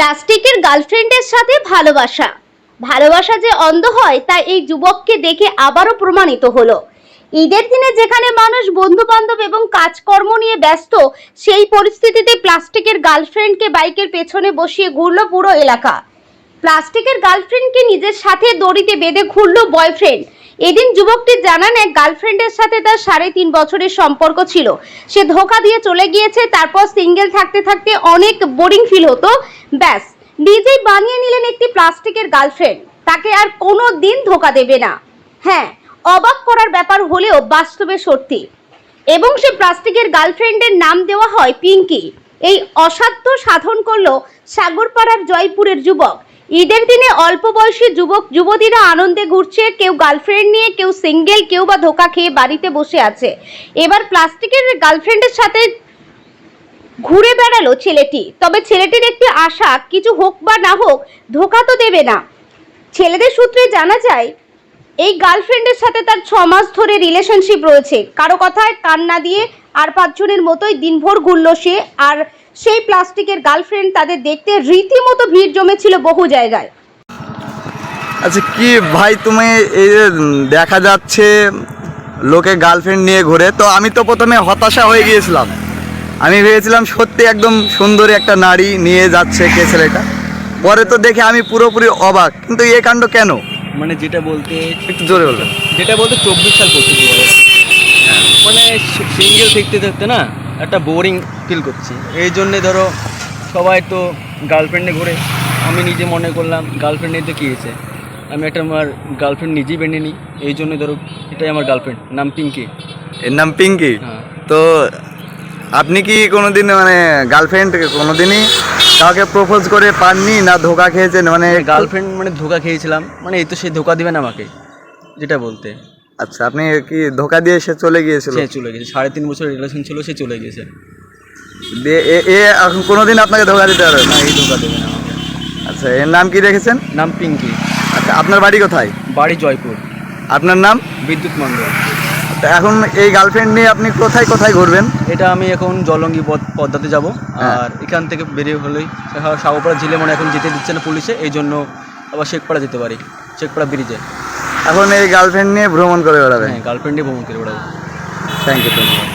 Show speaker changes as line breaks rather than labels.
প্লাস্টিকের গার্লফ্রেন্ডের সাথে ভালোবাসা। ভালোবাসা যে অন্ধ হয়, তা এই যুবককে দেখে আবারও প্রমাণিত হলো। ঈদের দিনে যেখানে মানুষ বন্ধু বান্ধব এবং কাজকর্ম নিয়ে ব্যস্ত, সেই পরিস্থিতিতে প্লাস্টিকের গার্লফ্রেন্ডকে বাইকের পেছনে বসিয়ে ঘুরলো পুরো এলাকা। প্লাস্টিকের গার্লফ্রেন্ডকে নিজের সাথে দড়িতে বেঁধে ঘুরলো বয়ফ্রেন্ড। এদিন যুবকটি জানান, এক গার্লফ্রেন্ডের সাথে তার সাড়ে তিন বছরের সম্পর্ক ছিল। সে ধোকা দিয়ে চলে গিয়েছে, তারপর সিঙ্গেল থাকতে থাকতে অনেক বোরিং ফিল হতো। ব্যাস নিজেই বানিয়ে নিলেন একটি প্লাস্টিকের গার্লফ্রেন্ড। তাকে আর কোনো দিন ধোকা দেবে না। হ্যাঁ অবাক করার ব্যাপার হলেও বাস্তবে সত্যি। এবং সে প্লাস্টিকের গার্লফ্রেন্ডের নাম দেওয়া হয় পিঙ্কি। এই অসাধ্য সাধন করল সাগরপাড়ার জয়পুরের যুবক। ঈদের দিনে অল্প বয়সী যুবক, যুবতীরা আনন্দে ঘুরছে, কেউ গার্লফ্রেন্ড নিয়ে, কেউ সিঙ্গেল, কেউ বা ধোকা খেয়ে বাড়িতে বসে আছে। এবার প্লাস্টিকের গার্লফ্রেন্ডের সাথে ঘুরে বেড়ালো ছেলেটি। তবে ছেলেটির একটি আশা, কিছু হোক বা না হোক, ধোকা তো দেবে না। ছেলেদের সূত্রে জানা যায়, এই গার্লফ্রেন্ডের সাথে তার ছ মাস ধরে রিলেশনশিপ রয়েছে। কারও কথায় কান না দিয়ে আর পাঁচজনের মতোই দিনভর ঘুরল সে আর সেই প্লাস্টিকের গার্লফ্রেন্ড তাদের দেখতে রীতিমতো ভিড় জমেছিল বহু জায়গায়।
আচ্ছা কি ভাই তুমি এই যে দেখা যাচ্ছে লোকে গার্লফ্রেন্ড নিয়ে ঘুরে তো আমি তো প্রথমে হতাশা হয়ে গিয়েছিলাম। আমি ভেবেছিলাম সত্যি একদম সুন্দরী একটা নারী নিয়ে যাচ্ছে কে ছেলেটা। পরে তো দেখে আমি পুরোপুরি অবাক কিন্তু এ কাণ্ড কেন?
মানে যেটা বলতে
একটু জোরে বলবেন।
যেটা বলতে চব্বিশ সাল হাজার মানে সিঙ্গেল থাকতে থাকতে না একটা বোরিং ফিল করছি। এই জন্যে ধরো সবাই তো গার্লফ্রেন্ডে ঘুরে। আমি নিজে মনে করলাম গার্লফ্রেন্ডে তো কী হয়েছে? আমি একটা আমার গার্লফ্রেন্ড নিজেই বেঁধে নিই। এই জন্য ধরো এটাই আমার গার্লফ্রেন্ড নাম পিঙ্কি।
এর নাম পিঙ্কি?
হ্যাঁ।
তো আপনি কি কোনোদিন মানে গার্লফ্রেন্ড কোনোদিনই কাউকে প্রপোজ করে পাননি না ধোকা খেয়েছেন? মানে
গার্লফ্রেন্ড মানে ধোকা খেয়েছিলাম। মানে এই তো সে ধোকা দিবে না আমাকে যেটা বলতে।
আচ্ছা আপনি কি ধোকা দিয়ে সে চলে গিয়েছিল?
সে চলে গেছে সাড়ে তিন বছর রিলেশন ছিল সে চলে গেছে
দিয়ে এ- এ এখন কোনোদিন আপনাকে ধোকা দিতে পারবে না
না এই ধোকা দেবে না আমাকে।
আচ্ছা এর নাম কি রেখেছেন?
নাম পিঙ্কি।
আচ্ছা আপনার বাড়ি কোথায়?
বাড়ি জয়পুর।
আপনার নাম?
বিদ্যুৎ মণ্ডল।
তো এখন এই গার্লফ্রেন্ড নিয়ে আপনি কোথায় কোথায় ঘুরবেন?
এটা আমি এখন জলঙ্গি পদ পদ্মাতে যাব।
হ্যাঁ।
আর এখান থেকে বেরিয়ে হলেই সাগরপাড়া জেলে মানে এখন যেতে দিচ্ছে না পুলিশে এই জন্য আবার শেখপাড়া যেতে পারি। শেখপাড়া ব্রিজে
এখন এই গার্লফ্রেন্ড নিয়ে ভ্রমণ করে বেড়াবে।
হ্যাঁ গার্লফ্রেন্ড নিয়ে ভ্রমণ করে বেড়াবো।
থ্যাংক ইউ ধন্যবাদ